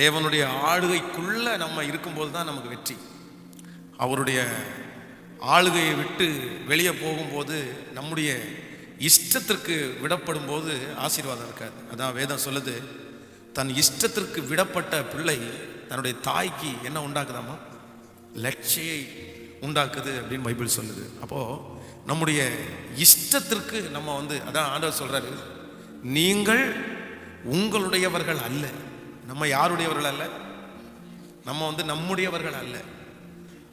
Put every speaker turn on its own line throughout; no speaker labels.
தேவனுடைய ஆளுகைக்குள்ளே நம்ம இருக்கும்போது தான் நமக்கு வெற்றி. அவருடைய ஆளுகையை விட்டு வெளியே போகும்போது நம்முடைய இஷ்டத்திற்கு விடப்படும் போது ஆசீர்வாதம் இருக்காது. அதான் வேதம் சொல்லுது தன் இஷ்டத்திற்கு விடப்பட்ட பிள்ளை தன்னுடைய தாய்க்கு என்ன உண்டாக்குதாமா லட்சியை உண்டாக்குது அப்படின்னு பைபிள் சொல்லுது. அப்போது நம்முடைய இஷ்டத்திற்கு நம்ம வந்து அதான் ஆண்டவர் சொல்கிறாரு நீங்கள் உங்களுடையவர்கள் அல்ல. நம்ம யாருடையவர்கள் அல்ல? நம்ம வந்து நம்முடையவர்கள் அல்ல.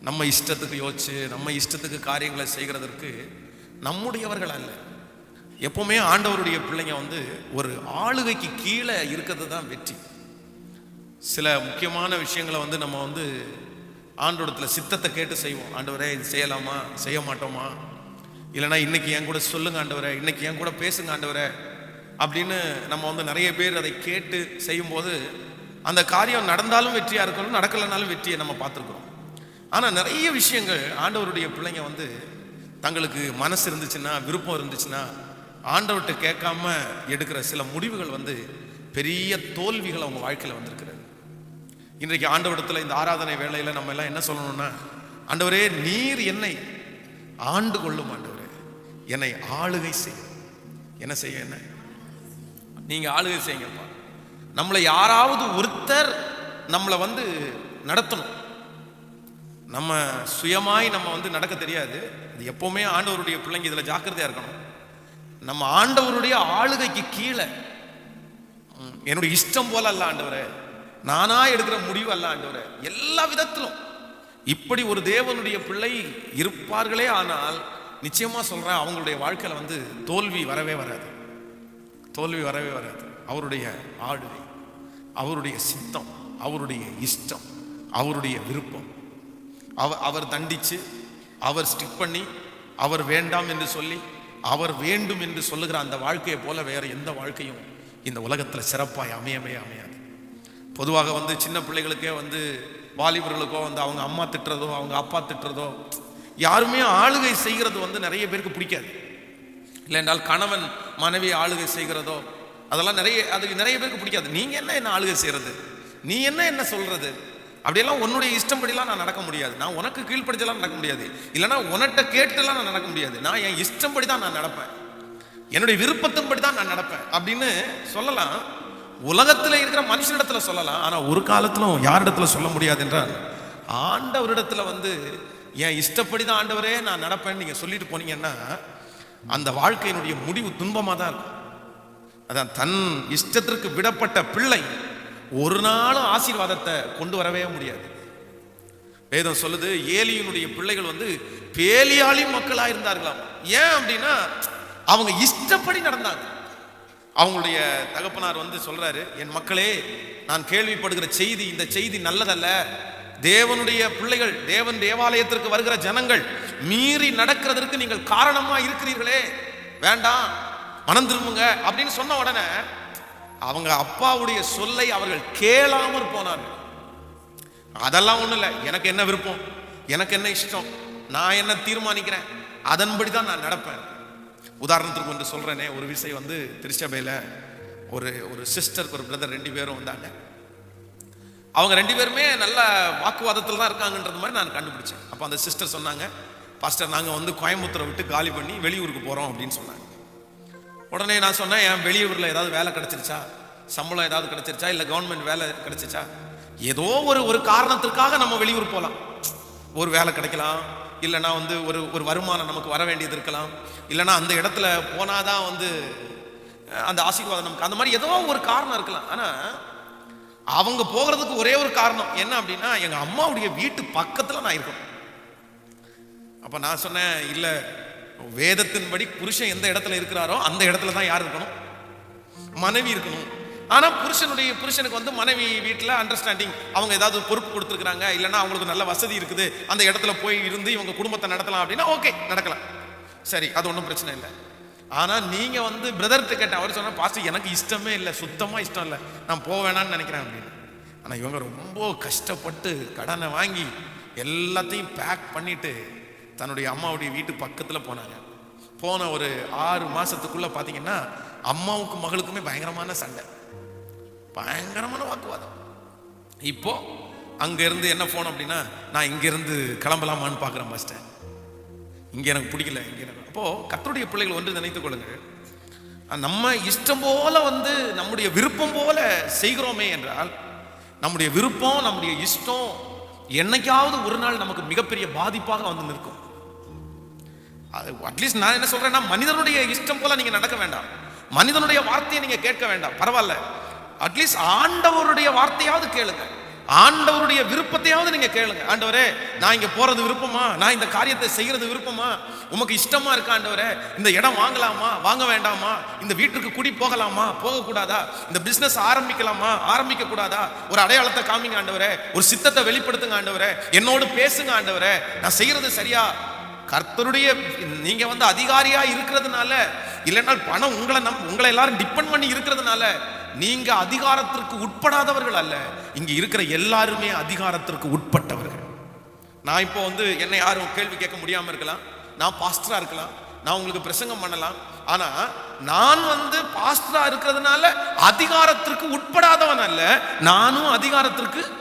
நம்ம இஷ்டத்துக்கு யோசிச்சு நம்ம இஷ்டத்துக்கு காரியங்களை செய்கிறதற்கு நம்முடையவர்கள் அல்ல. எப்பவுமே ஆண்டவருடைய பிள்ளைங்க வந்து ஒரு ஆளுகைக்கு கீழே இருக்கிறது தான் வெற்றி. சில முக்கியமான விஷயங்களை வந்து நம்ம வந்து ஆண்டோடத்தில் சித்தத்தை கேட்டு செய்வோம். ஆண்டவரே இது செய்யலாமா? செய்ய மாட்டோமா? இல்லைனா இன்னைக்கு என் கூட சொல்லுங்க ஆண்டவரே இன்னைக்கு என் கூட பேசுங்க ஆண்டவரே. அப்படின்னு நம்ம வந்து நிறைய பேர் அதை கேட்டு செய்யும்போது அந்த காரியம் நடந்தாலும் வெற்றியாக இருக்கணும் நடக்கலைனாலும் வெற்றியை நம்ம பார்த்துருக்குறோம். ஆனால் நிறைய விஷயங்கள் ஆண்டவருடைய பிள்ளைங்க வந்து தங்களுக்கு மனசு இருந்துச்சுன்னா விருப்பம் இருந்துச்சுன்னா ஆண்டவர்கிட்ட கேட்காம எடுக்கிற சில முடிவுகள் வந்து பெரிய தோல்விகள் அவங்க வாழ்க்கையில் வந்திருக்கிறது. இன்றைக்கு ஆண்டவரிடத்தில் இந்த ஆராதனை வேலையில் நம்ம எல்லாம் என்ன சொல்லணும்னா ஆண்டவரே நீர் என்னை ஆண்டு கொள்ளும் ஆண்டவரே. என்னை ஆளுகை செய்யும் என்ன செய்ய என்ன? நீங்கள் ஆளுகை செய்யுங்கப்பா. நம்மளை யாராவது ஒருத்தர் நம்மளை வந்து நடத்தணும். நம்ம சுயமாய் நம்ம வந்து நடக்க தெரியாது. அது எப்போவுமே ஆண்டவருடைய பிள்ளைங்க இதில் ஜாக்கிரதையாக இருக்கணும். நம்ம ஆண்டவருடைய ஆளுகைக்கு கீழே என்னுடைய இஷ்டம் போல அல்ல ஆண்டவரே. நானா எடுக்கிற முடிவு அல்ல ஆண்டவரே. எல்லா விதத்திலும். இப்படி ஒரு தேவனுடைய பிள்ளை இருப்பார்களே ஆனால் நிச்சயமாக சொல்கிறேன் அவங்களுடைய வாழ்க்கையில் வந்து தோல்வி வரவே வராது. தோல்வி வரவே வராது. அவருடைய ஆளுகை அவருடைய சித்தம் அவருடைய இஷ்டம் அவருடைய விருப்பம். அவ அவர் தண்டிச்சு அவர் ஸ்டிக் பண்ணி அவர் வேண்டாம் என்று சொல்லி அவர் வேண்டும் என்று சொல்லுகிற அந்த வாழ்க்கையை போல வேற எந்த வாழ்க்கையும் இந்த உலகத்தில் சிறப்பாய் அமையவே அமையாது. பொதுவாக வந்து சின்ன பிள்ளைகளுக்கே வந்து வாலிபர்களுக்கோ வந்து அவங்க அம்மா திட்டுறதோ அவங்க அப்பா திட்டுறதோ யாருமே ஆளுகை செய்கிறது வந்து நிறைய பேருக்கு பிடிக்காது. இல்லை என்றால் கணவன் மனைவி ஆளுகை செய்கிறதோ அதெல்லாம் நிறைய அது நிறைய பேருக்கு பிடிக்காது. நீங்கள் என்ன என்ன ஆளுகை செய்கிறது நீ என்ன என்ன சொல்கிறது அப்படியெல்லாம் உன்னுடைய இஷ்டப்படிலாம் நான் நடக்க முடியாது. நான் உனக்கு கீழ்ப்படிச்செல்லாம் நடக்க முடியாது. இல்லைன்னா உன்கிட்ட கேட்டுலாம் நான் நடக்க முடியாது. நான் என் இஷ்டம்படி தான் நான் நடப்பேன். என்னுடைய விருப்பத்தின்படி தான் நான் நடப்பேன். அப்படின்னு சொல்லலாம். உலகத்தில் இருக்கிற மனுஷனிடத்தில் சொல்லலாம். ஆனால் ஒரு காலத்திலும் யாரிடத்துல சொல்ல முடியாது என்றால் ஆண்டவரிடத்துல வந்து என் இஷ்டப்படி தான் ஆண்டவரே நான் நடப்பேன்னு நீங்கள் சொல்லிட்டு போனீங்கன்னா அந்த வாழ்க்கையினுடைய முடிவு துன்பமாக தான் இருக்கும். அதான் தன் இஷ்டத்திற்கு விடப்பட்ட பிள்ளை ஒரு நாளும் ஆசீர்வாதத்தை கொண்டு வரவே முடியாது. வேதம் சொல்லுது ஏலியினுடைய பிள்ளைகள் வந்து பேலியாளி மக்களாக இருந்தார்களாம். ஏன் அப்படின்னா அவங்க இஷ்டப்படி நடந்தாங்க. அவங்களுடைய தகப்பனார் வந்து சொல்றாரு என் மக்களே நான் கேள்விப்படுகிற செய்தி இந்த செய்தி நல்லதல்ல. தேவனுடைய பிள்ளைகள் தேவன் தேவாலயத்திற்கு வருகிற ஜனங்கள் மீறி நடக்கிறதற்கு நீங்கள் காரணமா இருக்கிறீர்களே. வேண்டாம் மனம் திரும்புங்க அப்படின்னு சொன்ன உடனே அவங்க அப்பாவுடைய சொல்லை அவர்கள் கேளாமற் போனார்கள். அதெல்லாம் ஒண்ணும் இல்லை எனக்கு என்ன விருப்பம்? எனக்கு என்ன இஷ்டம்? நான் என்ன தீர்மானிக்கிறேன்? அதன்படி தான் நான் நடப்பேன். உதாரணத்துக்கு ஒன்று சொல்றேனே ஒரு விஷயம் வந்து திருச்சபையில் ஒரு ஒரு சிஸ்டருக்கு ஒரு பிரதர் ரெண்டு பேரும் வந்தாங்க. அவங்க ரெண்டு பேருமே நல்ல வாக்குவாதத்தில் தான் இருக்காங்கன்றது மாதிரி நான் கண்டுபிடிச்சேன். அப்போ அந்த சிஸ்டர் சொன்னாங்க பாஸ்டர் நாங்கள் வந்து கோயம்புத்தூரை விட்டு காலி பண்ணி வெளியூருக்கு போகிறோம் அப்படின்னு சொன்னாங்க. உடனே நான் சொன்னேன் என் வெளியூரில் ஏதாவது வேலை கிடச்சிருச்சா? சம்பளம் ஏதாவது கிடச்சிருச்சா? இல்லை கவர்மெண்ட் வேலை கிடச்சிச்சா? ஏதோ ஒரு ஒரு காரணத்திற்காக நம்ம வெளியூர் போகலாம் ஒரு வேலை கிடைக்கலாம். இல்லைன்னா வந்து ஒரு ஒரு வருமானம் நமக்கு வர வேண்டியது இருக்கலாம். இல்லைன்னா அந்த இடத்துல போனாதான் வந்து அந்த ஆசீர்வாதம் நமக்கு அந்த மாதிரி ஏதோ ஒரு காரணம் இருக்கலாம். ஆனால் அவங்க போகிறதுக்கு ஒரே ஒரு காரணம். என்ன அப்படின்னா எங்கள் அம்மாவுடைய வீட்டு பக்கத்தில் நான் இருக்கணும். அப்போ நான் சொன்னேன் இல்லை வேதத்தின்படி புருஷன் எந்த இடத்துல இருக்கிறாரோ அந்த இடத்துல தான் யார் இருக்கணும்? மனைவி இருக்கணும். ஆனால் புருஷனுடைய புருஷனுக்கு வந்து மனைவி வீட்டில் அண்டர்ஸ்டாண்டிங் அவங்க ஏதாவது பொறுப்பு கொடுத்துருக்காங்க இல்லைன்னா அவங்களுக்கு நல்ல வசதி இருக்குது அந்த இடத்துல போய் இருந்து இவங்க குடும்பத்தை நடத்தலாம் அப்படின்னா ஓகே நடக்கலாம். சரி அது ஒன்றும் பிரச்சனை இல்லை. ஆனால் நீங்கள் வந்து பிரதர்கிட்ட கேட்ட அவர் சொன்ன பாஸ்டர் எனக்கு இஷ்டமே இல்லை. சுத்தமாக இஷ்டம் இல்லை. நான் போக வேணாம்னு நினைக்கிறேன் அப்படின்னு. ஆனால் இவங்க ரொம்ப கஷ்டப்பட்டு கடனை வாங்கி எல்லாத்தையும் பேக் பண்ணிட்டு தன்னுடைய அம்மாவுடைய வீட்டு பக்கத்தில் போனாங்க. போன ஒரு ஆறு மாதத்துக்குள்ளே பார்த்தீங்கன்னா அம்மாவுக்கும் மகளுக்குமே பயங்கரமான சண்டை. பயங்கரமான வாக்குவாதம். இப்போது அங்கேருந்து என்ன ஃபோன் அப்படின்னா நான் இங்கேருந்து கிளம்பலாமான்னு பார்க்குறேன் மாஸ்டர் இங்கே எனக்கு பிடிக்கல இங்கே எனக்கு. அப்போது கத்தருடைய பிள்ளைகள் ஒன்று நினைத்து கொள்ளுங்கள். நம்ம இஷ்டம் போல வந்து நம்முடைய விருப்பம் போல செய்கிறோமே என்றால் நம்முடைய விருப்பம் நம்முடைய இஷ்டம் என்னைக்காவது ஒரு நாள் நமக்கு மிகப்பெரிய பாதிப்பாக வந்து நிற்கும். அது அட்லீஸ்ட் நான் என்ன சொல்றேன்னா மனிதனுடைய இஷ்டம் போல நீங்க நடக்க வேண்டாம். மனிதனுடைய வார்த்தையை நீங்க கேட்க வேண்டாம். பரவாயில்ல. அட்லீஸ்ட் ஆண்டவருடைய வார்த்தையாவது கேளுங்க. ஆண்டவருடைய விருப்பத்தையாவது நீங்க கேளுங்க. ஆண்டவரே நான் இங்க போறது விருப்பமா? நான் இந்த காரியத்தை செய்யறது விருப்பமா? உமக்கு இஷ்டமா இருக்கா ஆண்டவரே? இந்த இடம் வாங்கலாமா? வாங்க வேண்டாமா? இந்த வீட்டுக்கு குடி போகலாமா? போகக்கூடாதா? இந்த பிசினஸ் ஆரம்பிக்கலாமா? ஆரம்பிக்க கூடாதா ஒரு அடையாளத்தை காமிங்க ஆண்டவரே. ஒரு சித்தத்தை வெளிப்படுத்துங்க ஆண்டவரே. என்னோடு பேசுங்க ஆண்டவரே. நான் செய்யறது சரியா? கர்த்தருடைய நீங்க வந்து அதிகாரியா இருக்கிறதுனால இல்லைனால் பணம் உங்களை நம் உங்களை எல்லாரும் டிபெண்ட் பண்ணி இருக்கிறதுனால நீங்க அதிகாரத்திற்கு உட்படாதவர்கள் அல்ல. இங்க இருக்கிற எல்லாருமே அதிகாரத்திற்கு உட்பட்டவர்கள். நான் இப்போ வந்து என்னை யாரும் கேள்வி கேட்க முடியாம இருக்கலாம். நான் பாஸ்டரா இருக்கலாம். நான் உங்களுக்கு பிரசங்கம் பண்ணலாம். ஆனா நான் வந்து பாஸ்டரா இருக்கிறதுனால அதிகாரத்திற்கு உட்படாதவன் அல்ல. நானும் அதிகாரத்திற்கு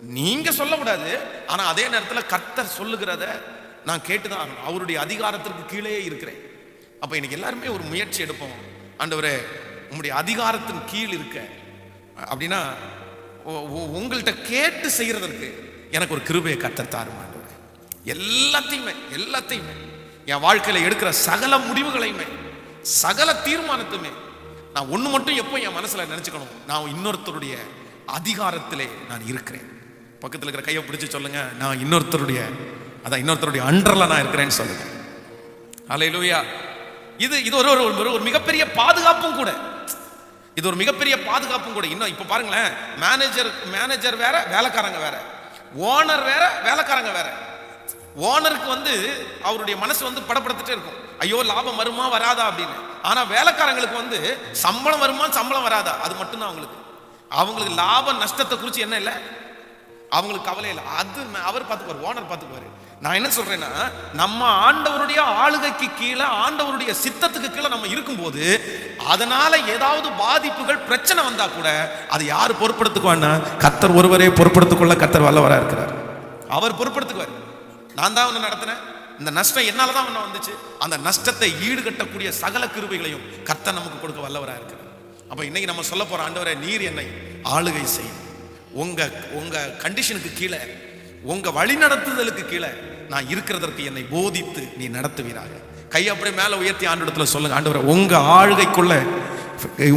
நீங்க சொல்லக்கூடாது. ஆனா அதே நேரத்தில் கர்த்தர் சொல்லுகிறத நான் கேட்டுதான் அவருடைய அதிகாரத்திற்கு கீழே இருக்கிறேன். அப்ப இன்னைக்கு எல்லாருமே ஒரு முயற்சி எடுப்போம். ஆண்டவரே உங்களுடைய அதிகாரத்தின் கீழ் இருக்க. அப்படின்னா உங்கள்கிட்ட கேட்டு செய்கிறதற்கு எனக்கு ஒரு கிருபையை கர்த்தர் எல்லாத்தையுமே எல்லாத்தையுமே. என் வாழ்க்கையில் எடுக்கிற சகல முடிவுகளையுமே சகல தீர்மானத்துமே நான் ஒன்று மட்டும் எப்போ என் மனசில் நினச்சிக்கணும் நான் இன்னொருத்தருடைய அதிகாரத்திலே நான் இருக்கிறேன். பக்கத்தில் இருக்கிற கையை பிடிச்சி சொல்லுங்க நான் இன்னொருத்தருடைய அதான் இன்னொருத்தருடைய அண்டரில் நான் இருக்கிறேன்னு சொல்லுங்க. அலையிலூயா இது இது ஒரு ஒரு ஒரு- ஒரு மிகப்பெரிய பாதுகாப்பும் கூட. இது ஒரு மிகப்பெரிய பாதுகாப்பும் கூட. இன்னும் இப்போ பாருங்களேன் மேனேஜர் மேனேஜர் வேற வேலைக்காரங்க வேற. ஓனர் வேற வேலைக்காரங்க வேற. ஓனருக்கு வந்து அவருடைய மனசு வந்து படப்படுத்திட்டே இருக்கும். ஐயோ லாபம் வருமா வராதா அப்படின்னு. ஆனா வேலைக்காரங்களுக்கு வந்து சம்பளம் வருமா சம்பளம் வராதா? அது மட்டும்தான் அவங்களுக்கு. அவங்களுக்கு லாப நஷ்டத்தை குறித்து என்ன இல்லை? அவங்களுக்கு கவலை இல்லை. அது அவர் பார்த்துக்குவார் ஓனர் பார்த்துக்குவாரு. நான் என்ன சொல்றேன்னா நம்ம ஆண்டவருடைய ஆளுகைக்கு கீழே ஆண்டவருடைய சித்தத்துக்கு கீழே நம்ம இருக்கும்போது அதனால ஏதாவது பாதிப்புகள் பிரச்சனை வந்தா கூட அதை யார் பொறுப்படுத்துக்குவான்னா கத்தர் ஒருவரே பொறுப்படுத்திக்கொள்ள கத்தர் வல்லவராக இருக்கிறார். அவர் பொறுப்படுத்துக்குவார் நான் தான் ஒன்று நடத்தினேன். இந்த நஷ்டம் என்னால தான் ஒன்று வந்துச்சு. அந்த நஷ்டத்தை ஈடுகட்டக்கூடிய சகல கிருபைகளையும் கத்தர் நமக்கு கொடுக்க வல்லவராக இருக்கிறார். அப்போ இன்னைக்கு நம்ம சொல்ல போகிற ஆண்டவரை நீர் என்னை ஆளுகை செய். உங்க உங்க கண்டிஷனுக்கு கீழே உங்க வழிநடத்துதலுக்கு கீழே நான் இருக்கிறதற்கு என்னை போதித்து நீ நடத்துவீராக. கை அப்படியே மேலே உயர்த்தி ஆண்டவரத்துல சொல்லுங்க. ஆண்டவரே உங்க ஆளுகைக்குள்ள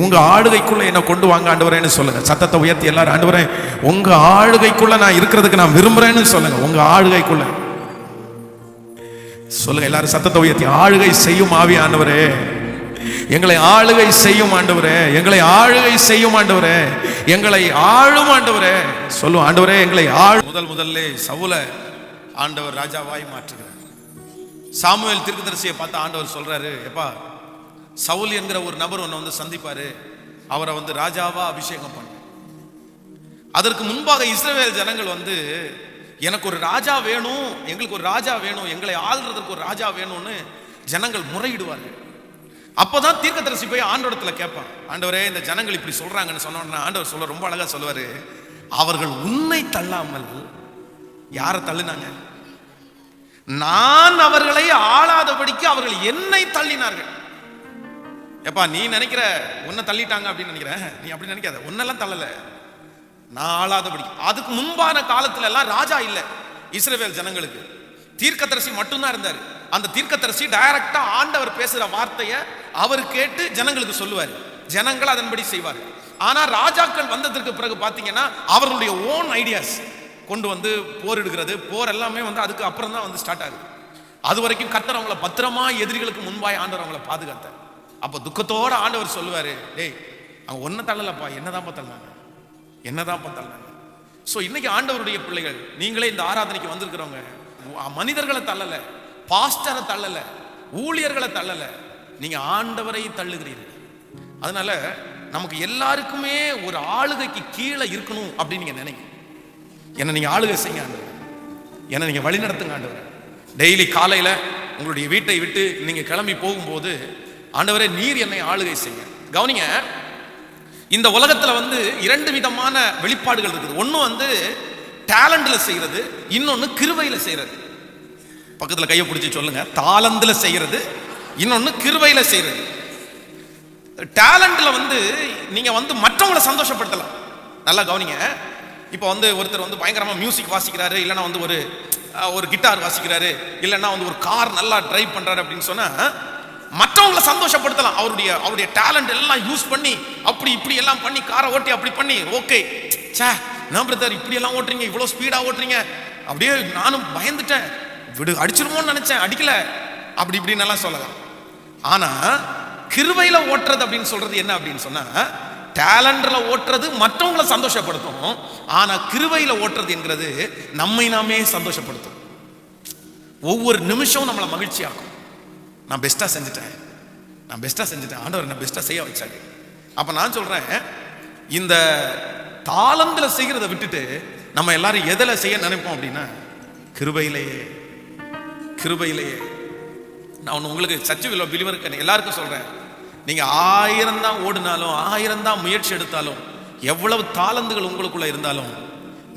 உங்க ஆளுகைக்குள்ள என்ன கொண்டு வாங்க ஆண்டவரேன்னு சொல்லுங்க. சத்தத்தை உயர்த்தி எல்லாரும் ஆண்டவரே உங்க ஆளுகைக்குள்ள நான் இருக்கிறதுக்கு நான் விரும்புறேன்னு சொல்லுங்க. உங்க ஆளுகைக்குள்ள. சொல்லுங்க எல்லாரும் சத்தத்தை உயர்த்தி ஆளுகை செய்யும் ஆவி ஆண்டவரே. எங்களை ஆளுகை செய்யும் ஆண்டவரே. எங்களை ஆளுகை செய்யும் ஆண்டவரே. எங்களை ஆளும் ஆண்டவரே. சொல்லும் ஆண்டவரே எங்களை ஆள் முதல் முதல்ல சவுல ஆண்டவர் ராஜாவாய் மாற்றுகிறார். சாமுவேல் திருக்குதரிசியை பார்த்து ஆண்டவர் சொல்றாரு எப்பா சவுல் என்கிற ஒரு நபர் உன்னை வந்து சந்திப்பாரு. அவரை வந்து ராஜாவா அபிஷேகம் பண்ண. அதற்கு முன்பாக இஸ்ரேல் ஜனங்கள் வந்து எனக்கு ஒரு ராஜா வேணும் எங்களுக்கு ஒரு ராஜா வேணும் எங்களை ஆள்றதுக்கு ஒரு ராஜா வேணும்னு ஜனங்கள் முறையிடுவார்கள். அப்போதான் தீர்க்கதரிசி போய் ஆண்டவரத்துல கேட்பான் ஆண்டவரே இந்த ஜனங்கள் இப்படி சொல்றாங்கன்னு சொன்னோன்னா ஆண்டவர் சொல்ல ரொம்ப அழகா சொல்லுவாரு அவர்கள் உன்னை தள்ளாமல் யாரை தள்ளினாங்க? நான் அவர்களை ஆளாதபடிக்கு அவர்கள் என்னை தள்ளினார்கள். எப்பா நீ நினைக்கிற உன்னை தள்ளிட்டாங்க அப்படின்னு நினைக்கிற? நீ அப்படி நினைக்காத. உன்னெல்லாம் தள்ளல. நான் ஆளாதபடி அதுக்கு முன்பான காலத்துல எல்லாம் ராஜா இல்லை. இஸ்ரேவேல் ஜனங்களுக்கு. தீர்க்கதரிசி மட்டும்தான் இருந்தார். அந்த தீர்க்கதரிசி டைரக்டா ஆண்டவர் பேசுற வார்த்தையை அவர் கேட்டு ஜனங்களுக்கு சொல்லுவார். ஜனங்கள் அதன்படி செய்வார் ஆனா ராஜாக்கள் வந்ததற்கு பிறகு பாத்தீங்கன்னா அவர்களுடைய ஓன் ஐடியாஸ் கொண்டு வந்து போரிடுகிறது போர் எல்லாமே வந்து அதுக்கு அப்புறம் தான் வந்து ஸ்டார்ட் ஆகுது. அது வரைக்கும் கர்த்தர் அவங்கள பத்திரமா எதிரிகளுக்கு முன்பாய் ஆண்டவர் அவங்கள பாதுகாத்தார். அப்போ துக்கத்தோட ஆண்டவர் சொல்லுவாரு டேய் அவங்க ஒன்றை தள்ளலப்பா என்னதான் தள்ளாங்க என்னதான் தள்ளாங்க ஸோ இன்னைக்கு ஆண்டவருடைய பிள்ளைகள் நீங்களே இந்த ஆராதனைக்கு வந்திருக்கிறவங்க மனிதர்களை தள்ளலை பாஸ்டரை தள்ளலை ஊழியர்களை தள்ளலை நீங்க ஆண்டவரை தள்ளுகிறீர்கள். அதனால நமக்கு எல்லாருக்குமே ஒரு ஆளுகைக்கு கீழே இருக்கணும் அப்படின்னு நீங்க நினைக்கிறீங்க என்னை நீங்கள் ஆளுகை செய்யுங்க ஆண்டவர். என்னை நீங்கள் வழி நடத்துங்க ஆண்டவர். டெய்லி காலையில் உங்களுடைய வீட்டை விட்டு நீங்கள் கிளம்பி போகும்போது ஆண்டவரே நீர் என்னை ஆளுகை செய்ய கவனிங்க இந்த உலகத்தில் வந்து இரண்டு விதமான வெளிப்பாடுகள் இருக்குது. ஒன்று வந்து டேலண்டில் செய்கிறது இன்னொன்று கிருவையில் செய்யறது. பக்கத்தில் கையை பிடிச்சி சொல்லுங்க. தாளந்தில் செய்கிறது இன்னொன்று கிருவையில் செய்கிறது டேலண்டில் வந்து நீங்கள் வந்து மற்றவங்களை சந்தோஷப்படுத்தலாம். நல்லா கவனிங்க. இப்போ வந்து ஒருத்தர் வந்து பயங்கரமாக மியூசிக் வாசிக்கிறாரு இல்லைன்னா வந்து ஒரு ஒரு கிட்டார் வாசிக்கிறாரு இல்லைன்னா வந்து ஒரு கார் நல்லா டிரைவ் பண்ணுறாரு அப்படின்னு சொன்னால் மற்றவங்களை சந்தோஷப்படுத்தலாம். அவருடைய அவருடைய டேலண்ட் எல்லாம் யூஸ் பண்ணி அப்படி இப்படி எல்லாம் பண்ணி காரை ஓட்டி அப்படி பண்ணி ஓகே சே நான் பிரதர் இப்படி எல்லாம் ஓட்டுறீங்க இவ்வளோ ஸ்பீடாக ஓட்டுறீங்க? அப்படியே நானும் பயந்துட்டேன். விடு அடிச்சிருமோன்னு நினச்சேன் அடிக்கல. அப்படி இப்படின்னு எல்லாம் சொல்லலாம். ஆனால் கிருவையில் ஓட்டுறது அப்படின்னு சொல்றது என்ன அப்படின்னு சொன்னால் டேலண்டில் ஓட்டுறது மற்றவங்களை சந்தோஷப்படுத்தும். ஆனால் கிருவையில் ஓட்டுறது என்கிறது நம்மை நாமே சந்தோஷப்படுத்தும். ஒவ்வொரு நிமிஷமும் நம்மளை மகிழ்ச்சியாக்கும். நான் பெஸ்ட்டாக செஞ்சுட்டேன். நான் பெஸ்ட்டாக செஞ்சுட்டேன். ஆண்டவர் என்ன பெஸ்ட்டாக செய்ய வச்சாரு. அப்போ நான் சொல்கிறேன் இந்த தாளந்தில் செய்கிறத விட்டுட்டு நம்ம எல்லாரும் எதில் செய்ய நினைப்போம் அப்படின்னா கிருபையிலேயே. கிருபையிலேயே. நான் ஒன்று உங்களுக்கு சச்சு வில்ல பிலிவருக்கு எல்லாருக்கும் சொல்கிறேன் நீங்கள் ஆயிரம் தான் ஓடினாலும் ஆயிரம் தான் முயற்சி எடுத்தாலும் எவ்வளவு தாளந்துகள் உங்களுக்குள்ள இருந்தாலும்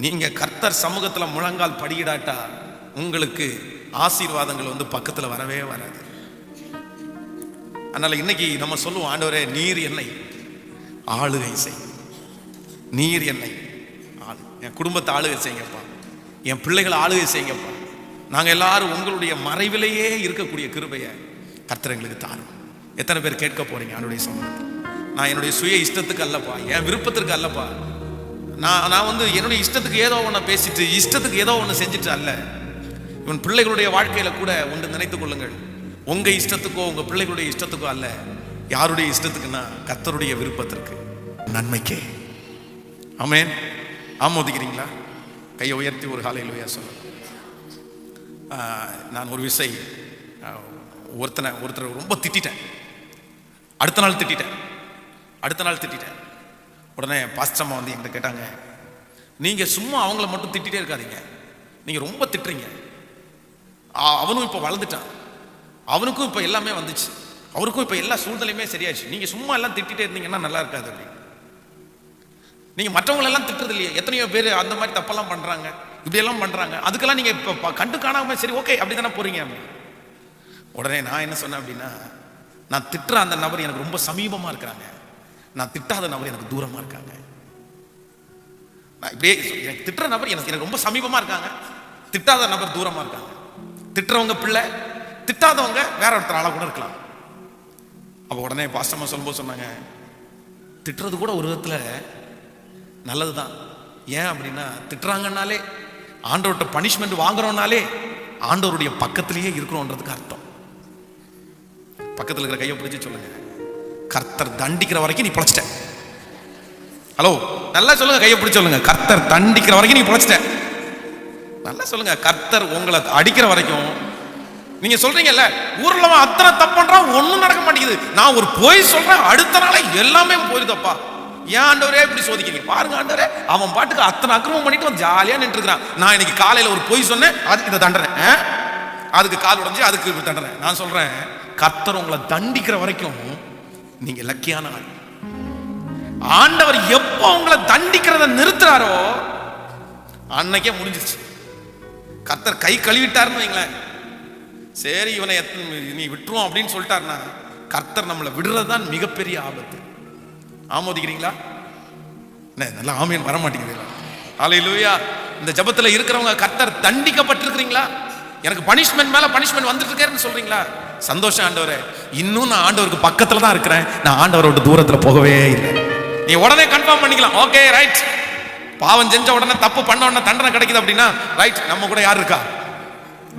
நீங்கள் கர்த்தர் சமூகத்தில் முழங்கால் படியிடாட்டா உங்களுக்கு ஆசீர்வாதங்கள் வந்து பக்கத்தில் வரவே வராது. அதனால் இன்னைக்கு நம்ம சொல்லுவோம் ஆண்டவரே நீர் என்னை ஆளுகை செய். நீர் என்னை ஆளு. என் குடும்பத்தை ஆளுகை செய்யுங்கப்பா என் பிள்ளைகளை ஆளுகை செய்யுங்கப்பா நாங்கள் எல்லாரும் உங்களுடைய மறைவிலேயே இருக்கக்கூடிய கிருபையை கர்த்தர் எங்களுக்கு தாரும். எத்தனை பேர் கேட்க போறீங்க அவனுடைய சமூகத்தில் நான் என்னுடைய சுய இஷ்டத்துக்கு அல்லப்பா என் விருப்பத்திற்கு அல்லப்பா. நான் நான் வந்து என்னுடைய இஷ்டத்துக்கு ஏதோ ஒன்று பேசிட்டு இஷ்டத்துக்கு ஏதோ ஒன்று செஞ்சுட்டு அல்ல. இவன் பிள்ளைகளுடைய வாழ்க்கையில கூட ஒன்று நினைத்துக் கொள்ளுங்கள். உங்க இஷ்டத்துக்கோ உங்க பிள்ளைகளுடைய இஷ்டத்துக்கோ அல்ல. யாருடைய இஷ்டத்துக்குன்னா கத்தருடைய விருப்பத்திற்கு. நன்மைக்கே. ஆமென். ஆமோதிக்கிறீங்களா? கையை உயர்த்தி ஒரு காலையில் உயர் சொல்ல நான் ஒரு விசை ஒருத்தனை ஒருத்தரை ரொம்ப திட்டிட்டேன். அடுத்த நாள் திட்டேன் அடுத்த நாள் திட்டிட்டேன். உடனே பாஸ்டம்மா வந்து என்கிட்ட கேட்டாங்க நீங்கள் சும்மா அவங்கள மட்டும் திட்டிகிட்டே இருக்காதீங்க. நீங்கள் ரொம்ப திட்டுறீங்க. அவனும் இப்போ வளர்ந்துட்டான். அவனுக்கும் இப்போ எல்லாமே வந்துச்சு. அவருக்கும் இப்போ எல்லா சூழ்நிலையுமே சரியாச்சு நீங்கள் சும்மா எல்லாம் திட்டிட்டே இருந்தீங்கன்னா நல்லா இருக்காது அப்படி. நீங்கள் மற்றவங்களெல்லாம் திட்டுறது இல்லையே. எத்தனையோ பேர் அந்த மாதிரி தப்பெல்லாம் பண்ணுறாங்க இப்படியெல்லாம் பண்ணுறாங்க அதுக்கெல்லாம் நீங்கள் இப்போ கண்டு காணாமல் சரி ஓகே அப்படி தானே போகிறீங்க அப்படி. உடனே நான் என்ன சொன்னேன் அப்படின்னா நான் திட்டுற அந்த நபர் எனக்கு ரொம்ப சமீபமா இருக்கிறாங்க. நான் திட்டாத நபர் எனக்கு தூரமா இருக்காங்க. நான் இப்படியே எனக்கு திட்டுற நபர் எனக்கு எனக்கு ரொம்ப சமீபமா இருக்காங்க. திட்டாத நபர் தூரமா இருக்காங்க. திட்டுறவங்க பிள்ளை திட்டாதவங்க வேற ஒருத்தர் ஆளா கூட இருக்கலாம். அப்ப உடனே பாஸ்டம்மா சொல்லும்போது சொன்னாங்க திட்டுறது கூட ஒரு விதத்துல நல்லதுதான். ஏன் அப்படின்னா திட்டுறாங்கன்னாலே ஆண்டவர்கிட்ட பனிஷ்மெண்ட் வாங்குறோம்னாலே ஆண்டவருடைய பக்கத்திலேயே இருக்கிறோன்றதுக்கு அர்த்தம். பக்கத்தில் இருக்கிற கையை பிடிச்சி சொல்லுங்க. கர்த்தர் தண்டிக்கிற வரைக்கும் நீ பிழைச்சிட்ட. ஹலோ நல்லா சொல்லுங்க கையை பிடிச்சி சொல்லுங்க. கர்த்தர் தண்டிக்கிற வரைக்கும் நீ பிழைச்சிட்ட. நல்லா சொல்லுங்க கர்த்தர் உங்களை அடிக்கிற வரைக்கும் நீங்க சொல்றீங்கல்ல ஊர்ல அத்தனை தப்புன்றான் ஒன்றும் ஒண்ணும் நடக்க மாட்டேங்குது. நான் ஒரு பொய் சொல்றேன் அடுத்த நாளே எல்லாமே போயிருதப்பா ஏன் ஆண்டவரே இப்படி சோதிக்கிறீங்க? பாருங்க ஆண்டவரே அவன் பாட்டுக்கு அத்தனை அக்கிரமம் பண்ணிட்டு வந்து ஜாலியா நின்று நான் இன்னைக்கு காலையில ஒரு பொய் சொன்னேன் அதுக்கு இதை தண்டனை. ஆ? அதுக்கு கால் உடைஞ்சு அதுக்கு தண்டனை. நான் சொல்றேன் கர்த்தர் உங்களை தண்டிக்கிற வரைக்கும் நீங்க லக்கியான ஆள். ஆண்டவர் எப்போ உங்களை தண்டிக்கிறத நிறுத்துறாரோ அன்னைக்கே முடிஞ்சிச்சு கர்த்தர் கை கழுவிட்டாருன்னு வைங்களேன். சரி இவனை எத்த- நீ விட்டுருவோம் அப்படின்னு சொல்லிட்டாருன்னா கர்த்தர் நம்மளை விடுறது தான் மிகப்பெரிய ஆபத்து. ஆமோதிக்கிறீங்களா? என்ன நல்லா ஆமியன் வர மாட்டேங்குது ஹalleluya இந்த ஜபத்தில் இருக்கிறவங்க கர்த்தர் தண்டிக்கப்பட்டிருக்கிறீங்களா? எனக்கு பனிஷ்மெண்ட் மேலே பனிஷ்மெண்ட் வந்துட்டு இருக்கேன்னு சொல்றீங்களா? சந்தோஷம் ஆண்டவரே. இன்னும் நான் ஆண்டவருக்கு பக்கத்துல தான் இருக்கிறேன். நான் ஆண்டவரோட தூரத்துல போகவே இல்லை. நீ உடனே கன்ஃபார்ம் பண்ணிக்கலாம். ஓகே ரைட் பாவம் செஞ்ச உடனே தப்பு பண்ண உடனே தண்டனை கிடைக்குது அப்படின்னா ரைட் நம்ம கூட யார் இருக்கா?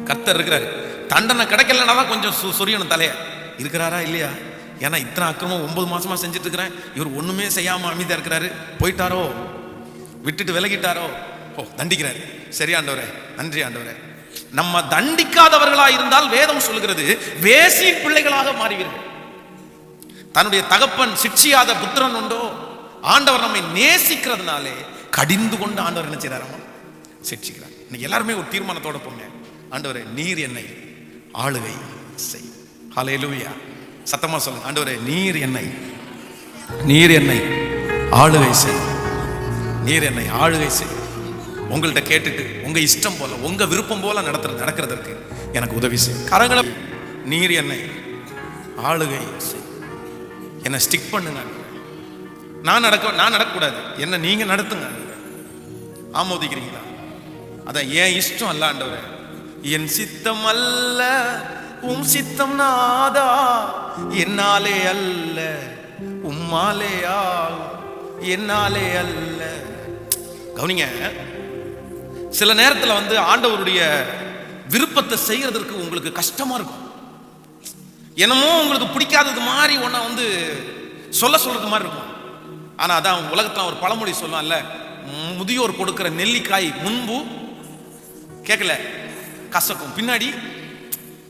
கர்த்தர் இருக்கிறாரு. தண்டனை கிடைக்கலன்னா தான் கொஞ்சம் சு சொரியணும் தலைய. இருக்கிறாரா இல்லையா? ஏன்னா இத்தனை அக்கிரமம் ஒன்பது மாசமா செஞ்சுட்டு இருக்கிறேன். இவர் ஒண்ணுமே செய்யாம அமைதியா இருக்கிறாரு. போயிட்டாரோ? விட்டுட்டு விலகிட்டாரோ? ஓ தண்டிக்கிறாரு. சரி ஆண்டவரே. நன்றி ஆண்டவரே. நம்ம தண்டிக்காதவர்களாக இருந்தால் வேதம் சொல்கிறது வேசியின் பிள்ளைகளாக மாறுவீர்கள். தன்னுடைய தகப்பன் சிட்சியாத புத்திரன் உண்டோ? ஆண்டவர் நம்மை நேசிக்கிறதுனாலே கடிந்து கொண்டு ஆண்டவர் என்ன செய்யறாராமா சிட்சிக்கிறார். இன்னைக்கு எல்லாருமே ஒரு தீர்மானத்தோட போங்க. ஆண்டவரே நீர் என்னை ஆளுகை செய். ஹalleluya சத்தமா சொல்லுங்க. ஆண்டவரே நீர் என்னை நீர் என்னை ஆளுகை செய். நீர் என்னை ஆளுகை செய். உங்கள்கிட்ட கேட்டுட்டு உங்க இஷ்டம் போல உங்க விருப்பம் போல நடத்துற நடக்கிறதற்கு எனக்கு உதவி செய். கரங்களை நீர் என்னை ஆளுகை என்னை ஸ்டிக் பண்ணுங்க. நான் நடக்க நான் நடக்கக்கூடாது. என்ன நீங்க நடத்துங்க. ஆமோதிக்கிறீங்களா? அதான் என் இஷ்டம் அல்ல என் சித்தம் அல்ல உம் சித்தம் நாதா. என்னாலே அல்ல உம்மாலே ஆள். என்னாலே அல்ல. கவனிங்க சில நேரத்தில் வந்து ஆண்டவருடைய விருப்பத்தை செய்யறதற்கு உங்களுக்கு கஷ்டமா இருக்கும். என்னமோ உங்களுக்கு பிடிக்காதது மாதிரி ஒன்றா வந்து சொல்ல சொல்றது மாதிரி இருக்கும். ஆனால் அதான் உலகத்தில் ஒரு பழமொழி சொல்லலாம்ல முதியோர் கொடுக்கிற நெல்லிக்காய் முன்பு கேட்கல கசக்கும். பின்னாடி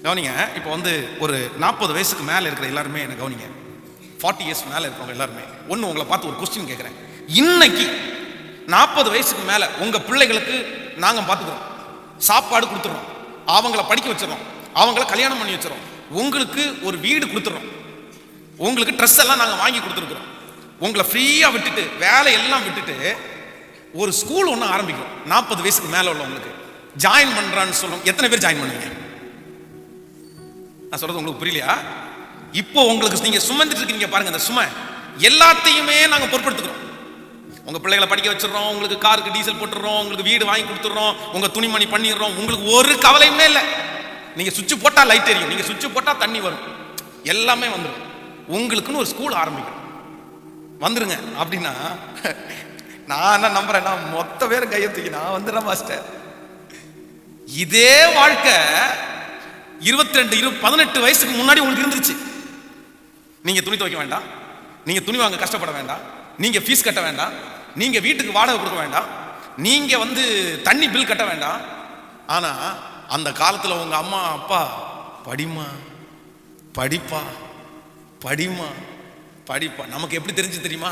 கவனிங்க இப்போ வந்து ஒரு நாற்பது வயசுக்கு மேலே இருக்கிற எல்லாருமே என்ன கவனிங்க ஃபார்ட்டி இயர்ஸ் மேலே இருக்கிறவங்க எல்லாருமே ஒன்று உங்களை பார்த்து ஒரு கொஸ்டின் கேட்குறேன் இன்னைக்கு நாற்பது வயசுக்கு மேலே உங்கள் பிள்ளைகளுக்கு நாங்கள் பார்த்துக்குறோம் சாப்பாடு கொடுத்துறோம். அவங்கள படிக்க வச்சிடறோம் அவங்கள கல்யாணம் பண்ணி வச்சிடறோம் உங்களுக்கு ஒரு வீடு கொடுத்துட்றோம் உங்களுக்கு ட்ரெஸ் எல்லாம் நாங்கள் வாங்கி கொடுத்துருக்குறோம். உங்களை ஃப்ரீயாக விட்டுட்டு வேலை எல்லாம் விட்டுட்டு ஒரு ஸ்கூல் ஒன்று ஆரம்பிக்கும் நாற்பது வயசுக்கு மேலே உள்ளவங்களுக்கு. ஜாயின் பண்ணுறான்னு சொல்லும் எத்தனை பேர் ஜாயின் பண்ணுவீங்க? நான் சொல்றது உங்களுக்கு புரியலையா? இப்போ உங்களுக்கு நீங்கள் சுமந்துட்டு இருக்கீங்க பாருங்க அந்த சுமை. எல்லாத்தையுமே நாங்கள் பொருட்படுத்துக்கிறோம். உங்க பிள்ளைகளை படிக்க வச்சிடுறோம் உங்களுக்கு காருக்கு டீசல் போட்டுடுறோம் உங்களுக்கு வீடு வாங்கி கொடுத்துடுறோம் உங்க துணிமணி பண்ணிடுறோம் உங்களுக்கு ஒரு கவலையுமே இல்லை. நீங்க சுவிட்ச் போட்டா லைட் எரியும் நீங்க சுவிட்ச் போட்டா தண்ணி வரும். எல்லாமே வந்துடும் உங்களுக்குன்னு ஒரு ஸ்கூல் ஆரம்பிக்கும் வந்துருங்க. அப்படின்னா நான் என்ன நான் மொத்த பேரும் கையை தூக்கி நான் வந்துடுறேன் மாஸ்டர் இதே வாழ்க்கை இருபத்தி ரெண்டு இரு பதினெட்டு வயசுக்கு முன்னாடி உங்களுக்கு இருந்துச்சு நீங்க துணி துவைக்க வேண்டாம். நீங்க துணி வாங்க கஷ்டப்பட வேண்டாம். நீங்கள் ஃபீஸ் கட்ட வேண்டாம். நீங்கள் வீட்டுக்கு வாடகை கொடுக்க வேண்டாம். நீங்கள் வந்து தண்ணி பில் கட்ட வேண்டாம். ஆனால் அந்த காலத்தில் உங்கள் அம்மா அப்பா படிமா படிப்பா படிமா படிப்பா. நமக்கு எப்படி தெரிஞ்சு தெரியுமா?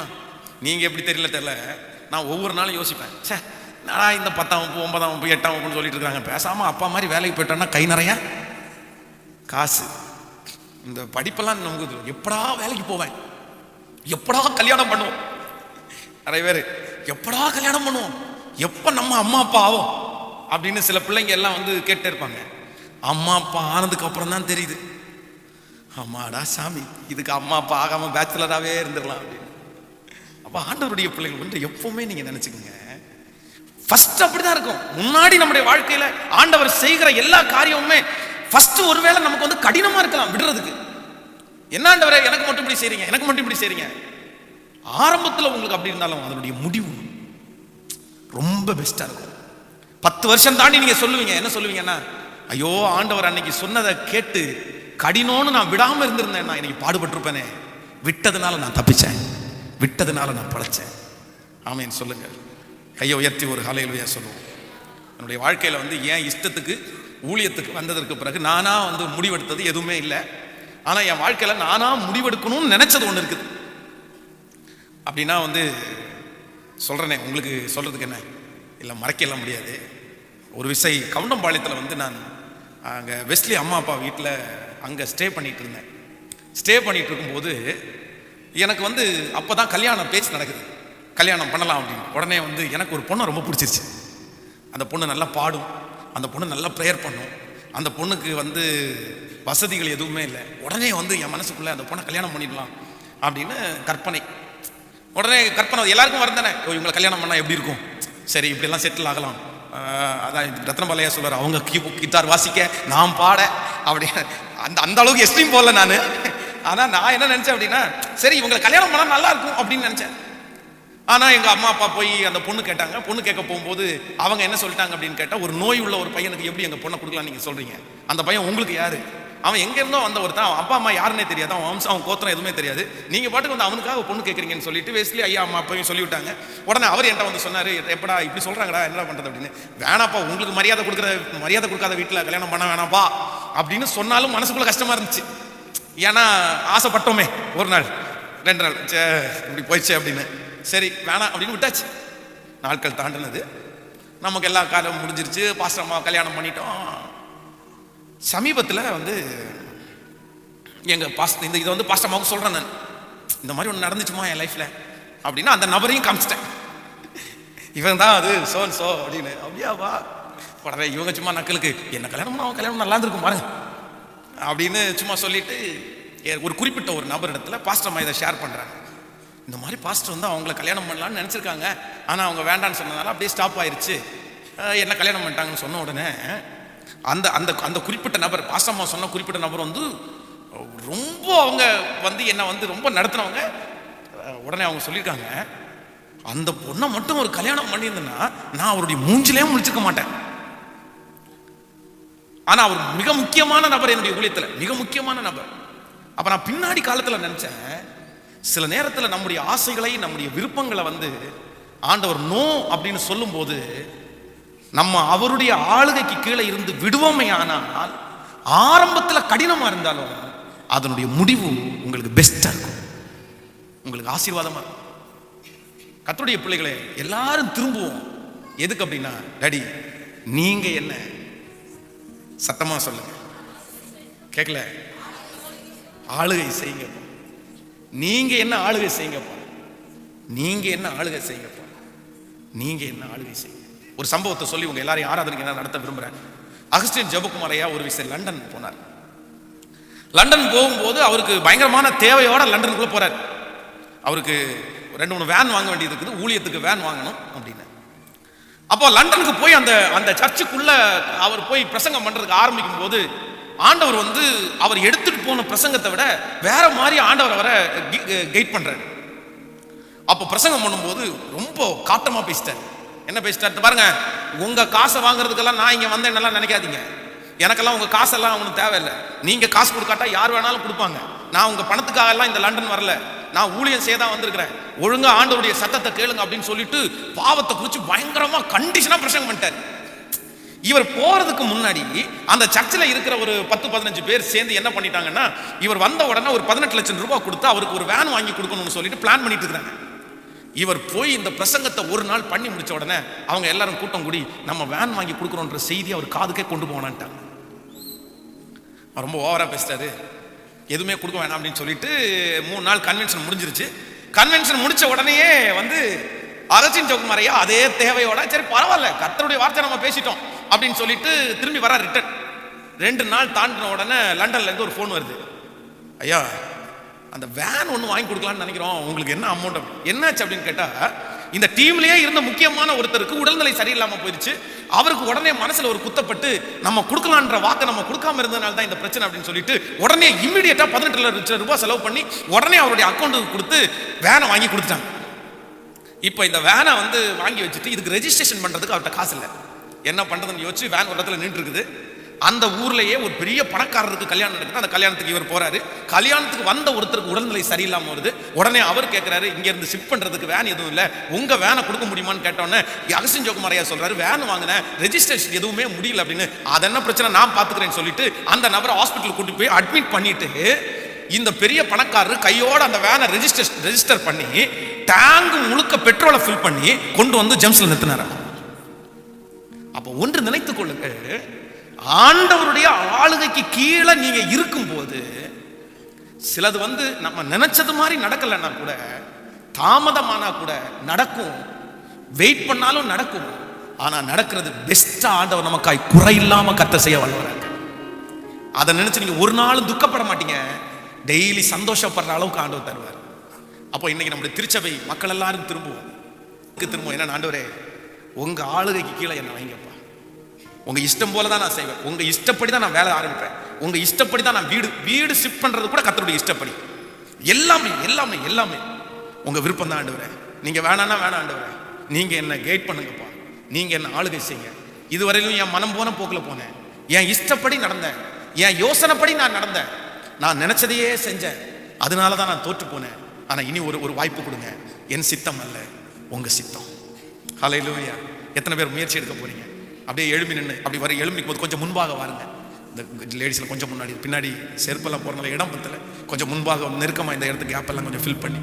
நீங்கள் எப்படி தெரியல தெரியல. நான் ஒவ்வொரு நாளும் யோசிப்பேன். ச்சே நான் இந்த பத்தாம் வகுப்பு ஒன்பதாம் வகுப்பு எட்டாம் வகுப்புன்னு சொல்லிட்டு இருக்காங்க. பேசாமல் அப்பா மாதிரி வேலைக்கு போயிட்டோன்னா கை நிறைய? காசு. இந்த படிப்பெல்லாம் நமக்கு எப்படா வேலைக்கு போவேன்? எப்படா கல்யாணம் பண்ணுவோம்? நிறைய பேர் எப்படா கல்யாணம் பண்ணுவோம்? எப்போ நம்ம அம்மா அப்பா ஆகும் அப்படின்னு சில பிள்ளைங்க எல்லாம் வந்து கேட்டே இருப்பாங்க. அம்மா அப்பா ஆனதுக்கு அப்புறம் தான் தெரியுது. அம்மாடா சாமி இதுக்கு அம்மா அப்பா ஆகாம பேச்சுலராகவே இருந்துடலாம். அப்படின்னு. அப்போ ஆண்டவருடைய பிள்ளைகள் வந்து எப்பவுமே நீங்க நினைச்சுக்கோங்க ஃபர்ஸ்ட் அப்படிதான் இருக்கும். முன்னாடி நம்முடைய வாழ்க்கையில ஆண்டவர் செய்கிற எல்லா காரியமுமே ஃபர்ஸ்ட் ஒருவேளை நமக்கு வந்து கடினமா இருக்கலாம் விடுறதுக்கு. என்ன ஆண்டவரை எனக்கு மட்டும் இப்படி செய்றீங்க எனக்கு மட்டும் இப்படி செய்றீங்க? ஆரம்பத்தில் உங்களுக்கு அப்படி இருந்தாலும் அதனுடைய முடிவு ரொம்ப பெஸ்ட்டாக இருக்கும். பத்து வருஷம் தாண்டி நீங்கள் சொல்லுவீங்க என்ன சொல்லுவீங்கன்னா ஐயோ ஆண்டவர் அன்னைக்கு சொன்னதை கேட்டு கடினோன்னு நான் விடாமல் இருந்திருந்தேன். நான் இன்னைக்கு பாடுபட்டிருப்பேனே. விட்டதுனால நான் தப்பிச்சேன். விட்டதுனால நான் பழைச்சேன். ஆமேன் சொல்லுங்கள் கையை உயர்த்தி ஒரு காலையில் சொல்லுவோம். என்னுடைய வாழ்க்கையில் வந்து ஏன் இஷ்டத்துக்கு ஊழியத்துக்கு வந்ததற்கு பிறகு நானாக வந்து முடிவெடுத்தது எதுவுமே இல்லை. ஆனால் என் வாழ்க்கையில் நானாக முடிவெடுக்கணும்னு நினச்சது ஒன்று இருக்குது. அப்படின்னா வந்து சொல்கிறேனே உங்களுக்கு சொல்கிறதுக்கு என்ன? இல்லை மறைக்கலாம் முடியாது. ஒரு விசை கவுண்டம்பாளையத்தில் வந்து நான் அங்கே வெஸ்லி அம்மா அப்பா வீட்டில் அங்கே ஸ்டே பண்ணிகிட்டு இருந்தேன். ஸ்டே பண்ணிகிட்டு இருக்கும்போது எனக்கு வந்து அப்போ தான் கல்யாணம் பேச்சு நடக்குது. கல்யாணம் பண்ணலாம் அப்படின்னு. உடனே வந்து எனக்கு ஒரு பொண்ணை ரொம்ப பிடிச்சிருச்சு. அந்த பொண்ணு நல்லா பாடும். அந்த பொண்ணு நல்லா ப்ரேயர் பண்ணும். அந்த பொண்ணுக்கு வந்து வசதிகள் எதுவுமே இல்லை. உடனே வந்து என் மனசுக்குள்ளே அந்த பொண்ணை கல்யாணம் பண்ணிடலாம் அப்படின்னு கற்பனை. உடனே கற்பனை எல்லாருக்கும் வரந்தானே ஓ இவங்களை கல்யாணம் பண்ணால் எப்படி இருக்கும்? சரி இப்படியெல்லாம் செட்டில் ஆகலாம். அதான் ரத்னபாலையா சொல்கிறார் அவங்க கீ கிட்டார் வாசிக்க நான் பாட அப்படி அந்த அந்த அளவுக்கு எஸ்ட்ரீம் போடல நான். ஆனால் நான் என்ன நினச்சேன் அப்படின்னா சரி இவங்களை கல்யாணம் பண்ணால் நல்லா இருக்கும் அப்படின்னு நினச்சேன். ஆனால் எங்கள் அம்மா அப்பா போய் அந்த பொண்ணு கேட்டாங்க. பொண்ணு கேட்க போகும்போது அவங்க என்ன சொல்லிட்டாங்க அப்படின்னு கேட்டால் ஒரு நோய் உள்ள ஒரு பையனுக்கு எப்படி எங்கள் பொண்ணை கொடுக்கலாம் நீங்கள் சொல்கிறீங்க அந்த பையன் உங்களுக்கு யாரு? அவன் எங்கேருந்தோ வந்த ஒருத்தன் அவன் அப்பா அம்மா யாருன்னே தெரியாது. அவன் வம்சம் அவன் கோத்திரம் எதுவுமே தெரியாது. நீங்கள் பாட்டுக்கு வந்து அவனுக்காக பொண்ணு கேட்குறீங்கன்னு சொல்லிட்டு வேஸ்ட்லி ஐயா அம்மா அப்பையும் சொல்லிவிட்டாங்க. உடனே அவர் என்கிட்ட வந்து சொன்னார் எப்படா இப்படி சொல்கிறாங்கடா என்ன பண்ணுறது அப்படின்னு. வேணாப்பா உங்களுக்கு மரியாதை கொடுக்குற மரியாதை கொடுக்காத வீட்டில் கல்யாணம் பண்ண வேணாப்பா அப்படின்னு சொன்னாலும் மனசுக்குள்ள கஷ்டமாக இருந்துச்சு. ஏன்னா ஆசைப்பட்டோமே ஒரு நாள். ரெண்டு நாள். சே இப்படி போயிடுச்சு அப்படின்னு. சரி வேணாம் அப்படின்னு விட்டாச்சு. நாட்கள் தாண்டினது. நமக்கு எல்லா காலம் முடிஞ்சிருச்சு. பாஸ்டர் அம்மா கல்யாணம் பண்ணிட்டோம். சமீபத்தில் வந்து எங்கள் பாஸ் இந்த இதை வந்து பாஸ்டர் சொல்கிறேன் நான். இந்த மாதிரி ஒன்று நடந்துச்சுமா என் லைஃப்பில் அப்படின்னா அந்த நபரையும் காமிச்சிட்டேன். இவன் தான் அது சோன் சோ அப்படின்னு. அப்படியா வா. உடனே இவங்க சும்மா நக்கலுக்கு என்ன கல்யாணம் பண்ணா அவன் கல்யாணம் நல்லா இருந்திருக்கும் பாருங்க. அப்படின்னு சும்மா சொல்லிட்டு ஒரு குறிப்பிட்ட ஒரு நபர் இடத்துல பாஸ்டர் இதை ஷேர் பண்ணுறாங்க இந்த மாதிரி பாஸ்டர் வந்து அவங்கள கல்யாணம் பண்ணலாம்னு நினச்சிருக்காங்க. ஆனால் அவங்க வேண்டான்னு சொன்னதால அப்படியே ஸ்டாப் ஆயிடுச்சு என்ன கல்யாணம் பண்ணிட்டாங்கன்னு சொன்ன உடனே அந்த அந்த அந்த குறிப்பிட்ட நபர் பாசம்மா சொன்ன குறிப்பிட்ட நபர் வந்து ரொம்ப அவங்க வந்து என்ன வந்து ரொம்ப நடத்துனவங்க உடனே அவங்க சொல்லியிருக்காங்க அந்த பொண்ணை மட்டும் ஒரு கல்யாணம் பண்ணியிருந்தேன்னா நான் அவருடைய மூஞ்சிலே முழிச்சிருக்க மாட்டேன். ஆனா அவர் மிக முக்கியமான நபர் என்னுடைய ஊழியத்துல மிக முக்கியமான நபர். அப்ப நான் பின்னாடி காலத்துல நினைச்சேன் சில நேரத்துல நம்முடைய ஆசைகளை நம்முடைய விருப்பங்களை வந்து ஆண்டவர் நோ அப்படின்னு சொல்லும்போது நம்ம அவருடைய ஆளுகைக்கு கீழே இருந்து விடுவோமே ஆனால் ஆரம்பத்தில் கடினமாக இருந்தாலும் அதனுடைய முடிவு உங்களுக்கு பெஸ்ட்டாக இருக்கும். உங்களுக்கு ஆசீர்வாதமாக இருக்கும். கத்துடைய பிள்ளைகளை எல்லாரும் திரும்புவோம். எதுக்கு அப்படின்னா டடி நீங்க என்ன? சத்தமா சொல்லுங்க. கேட்கல ஆளுகை செய்யுங்கப்பா நீங்க என்ன ஆளுகை செய்யுங்கப்பா? நீங்க என்ன ஆளுகை செய்யுங்கப்பா? நீங்க என்ன ஆளுகை செய்யுங்க? ஒரு சம்பவத்தை சொல்லி உங்க எல்லாரையும் ஆராதனைக்கு நான் நடத்த விரும்புறேன். அகஸ்டின் ஜபகுமாரையா ஒரு விஷயம் லண்டன் போனார். லண்டன் போகும்போது அவருக்கு பயங்கரமான தேவையோட லண்டனுக்குள்ள போறார். அவருக்கு ரெண்டு மூணு வேன் வாங்க வேண்டியது இருக்குது. ஊழியத்துக்கு வேன் வாங்கணும் அப்படின்னு. அப்போ லண்டனுக்கு போய் அந்த அந்த சர்ச்சுக்குள்ள அவர் போய் பிரசங்கம் பண்றதுக்கு ஆரம்பிக்கும் போது ஆண்டவர் வந்து அவர் எடுத்துட்டு போன பிரசங்கத்தை விட வேற மாதிரி ஆண்டவர் அவரை கைட் பண்றாரு. அப்போ பிரசங்கம் பண்ணும்போது ரொம்ப காட்டமா பேசிட்டார். என்ன பேசிட்டாரு பாருங்க. உங்க காசை வாங்குறதுக்கெல்லாம் நான் இங்க வந்தேன்னெல்லாம் நினைக்காதீங்க. எனக்கெல்லாம் உங்க காசெல்லாம் அவனுக்கு தேவையில்லை. நீங்க காசு கொடுக்காட்டா யார் வேணாலும் கொடுப்பாங்க. நான் உங்க பணத்துக்காக எல்லாம் இந்த லண்டன் வரல. நான் ஊழியம் செய்ய தான் வந்திருக்கிறேன். ஒழுங்கா ஆண்டவருடைய சத்தத்தை கேளுங்க அப்படின்னு சொல்லிட்டு பாவத்தை குறித்து பயங்கரமா கண்டிஷனா பிரசங்கம் பண்ணிட்டார். இவர் போறதுக்கு முன்னாடி அந்த சர்ச்சில் இருக்கிற ஒரு பத்து பதினஞ்சு பேர் சேர்ந்து என்ன பண்ணிட்டாங்கன்னா இவர் வந்த உடனே ஒரு பதினெட்டு லட்சம் ரூபாய் கொடுத்து அவருக்கு ஒரு வேன் வாங்கி கொடுக்கணும்னு சொல்லிட்டு பிளான் பண்ணிட்டு இருக்கிறாங்க. இவர் போய் இந்த பிரசங்கத்தை ஒரு நாள் பண்ணி முடிச்ச உடனே அவங்க எல்லாரும் கூட்டம் கூடி நம்ம வேன் வாங்கி கொடுக்குறோன்ற செய்தி அவர் காதுக்கே கொண்டு போனான்ட்டாங்க ரொம்ப ஓவரா பேசிட்டாரு. எதுவுமே கொடுக்க வேணாம் அப்படின்னு சொல்லிட்டு மூணு நாள் கன்வென்ஷன் முடிஞ்சிருச்சு. கன்வென்ஷன் முடிச்ச உடனேயே வந்து அரசின் ஜோக்குமாரையா அதே தேவையோட சரி பரவாயில்ல கர்த்தருடைய வார்த்தை நம்ம பேசிட்டோம் அப்படின்னு சொல்லிட்டு திரும்பி வர ரிட்டர்ன். ரெண்டு நாள் தாண்டின உடனே லண்டன்ல இருந்து ஒரு ஃபோன் வருது. ஐயா அந்த வேன் ஒன்று வாங்கி கொடுக்கலாம்னு நினைக்கிறோம். உங்களுக்கு என்ன அமௌண்ட் என்னாச்சு அப்படின்னு கேட்டால் இந்த டீம்லேயே இருந்த முக்கியமான ஒருத்தருக்கு உடல்நிலை சரியில்லாமல் போயிடுச்சு. அவருக்கு உடனே மனசில் ஒரு குத்தப்பட்டு நம்ம கொடுக்கலான்ற வாக்கை நம்ம கொடுக்காம இருந்ததுனால தான் இந்த பிரச்சனை அப்படின்னு சொல்லிட்டு உடனே இம்மிடியட்டாக பதினெட்டு லட்சம் ரூபாய் செலவு பண்ணி உடனே அவருடைய அக்கௌண்ட்டுக்கு கொடுத்து வேனை வாங்கி கொடுத்துட்டாங்க. இப்போ இந்த வேனை வந்து வாங்கி வச்சுட்டு இதுக்கு ரெஜிஸ்ட்ரேஷன் பண்ணுறதுக்கு அவர்கிட்ட காசு இல்லை. என்ன பண்ணுறதுன்னு யோசிச்சு வேன் ஒரு இடத்துல நின்று இருக்குது அந்த ஊர்லயே ஒரு பெரிய பணக்காரருக்கு கல்யாணம் நடக்குது அந்த கல்யாணத்துக்கு இவர் போறாரு. கல்யாணத்துக்கு வந்த ஒருத்தருக்கு உடல்நிலை சரியில்லாம வருது. உடனே அவர் கேட்கிறாரு இங்க இருந்து ஷிஃப்ட் பண்றதுக்கு வேன் எதுவும் இல்லை. உங்க வேனை கொடுக்க முடியுமான்னு கேட்டோன்னே அகசின் ஜோகுமாரையா சொல்றாரு வேன் வாங்கினேன். ரெஜிஸ்ட்ரேஷன் எதுவுமே முடியல அப்படின்னு. அது என்ன பிரச்சனை? நான் பாத்துக்கிறேன்னு சொல்லிட்டு அந்த நபரை ஹாஸ்பிட்டல் கூட்டி போய் அட்மிட் பண்ணிட்டு இந்த பெரிய பணக்காரர் கையோட அந்த வேனை ரெஜிஸ்டர் ரெஜிஸ்டர் பண்ணி டேங்க் முழுக்க பெட்ரோலை ஃபில் பண்ணி கொண்டு வந்து ஜெம்ஸில் நிறுத்தினார். அப்போ ஒன்று நினைத்துக் கொள்ளுங்கள் ஆண்டவருடைய ஆளுகைக்கு கீழே நீங்க இருக்கும்போது சிலது வந்து நம்ம நினைச்சது மாதிரி நடக்கலைன்னா கூட தாமதமானா கூட நடக்கும். வெயிட் பண்ணாலும் நடக்கும். ஆனா நடக்கிறது பெஸ்டா ஆண்டவர் நமக்காய் குறையில்லாம கத்த செய்ய வல்லவராங்க அதை நினைச்சு நீங்க ஒரு நாளும் துக்கப்பட மாட்டீங்க. டெய்லி சந்தோஷப்படுற அளவுக்கு ஆண்டவர் தருவார். அப்போ இன்னைக்கு நம்முடைய திருச்சபை மக்கள் எல்லாரும் திரும்புவோம். திரும்புவோம் என்ன ஆண்டவரே உங்க ஆளுகைக்கு கீழே என்ன வைங்கப்பா. உங்கள் இஷ்டம் போல தான் நான் செய்வேன். உங்கள் இஷ்டப்படி தான் நான் வேலை ஆரம்பிப்பேன். உங்கள் இஷ்டப்படி தான் நான் வீடு வீடு ஷிஃப்ட் பண்ணுறது கூட கத்தருடைய இஷ்டப்படி. எல்லாமே எல்லாமே எல்லாமே. உங்கள் விருப்பம் தான் ஆண்டுவரேன் நீங்கள் வேணான்னா வேணாம் ஆண்டவரே. நீங்கள் என்ன கைட் பண்ணுங்கப்பா. நீங்கள் என்ன ஆளுகை செய்யுங்க. இதுவரையிலும் என் மனம் போன போக்கில் போனேன். என் இஷ்டப்படி நடந்தேன். என் யோசனைப்படி நான் நடந்தேன். நான் நினச்சதையே செஞ்சேன். அதனால தான் நான் தோற்று போனேன். ஆனால் இனி ஒரு ஒரு வாய்ப்பு கொடுங்க. என் சித்தம் அல்ல உங்கள் சித்தம். ஹalleluya எத்தனை பேர் முயற்சி எடுக்க போகிறீங்க அப்படியே எழும்பி நின்று அப்படி வர எழும்பி போது கொஞ்சம் முன்பாக வாருங்க. இந்த லேடிஸில் கொஞ்சம் முன்னாடி பின்னாடி செருப்பெல்லாம் போகிறனால இடம் பத்தலை. கொஞ்சம் முன்பாக நெருக்கமாக இந்த இடத்துக்கு கேப்பெல்லாம் கொஞ்சம் ஃபில் பண்ணி.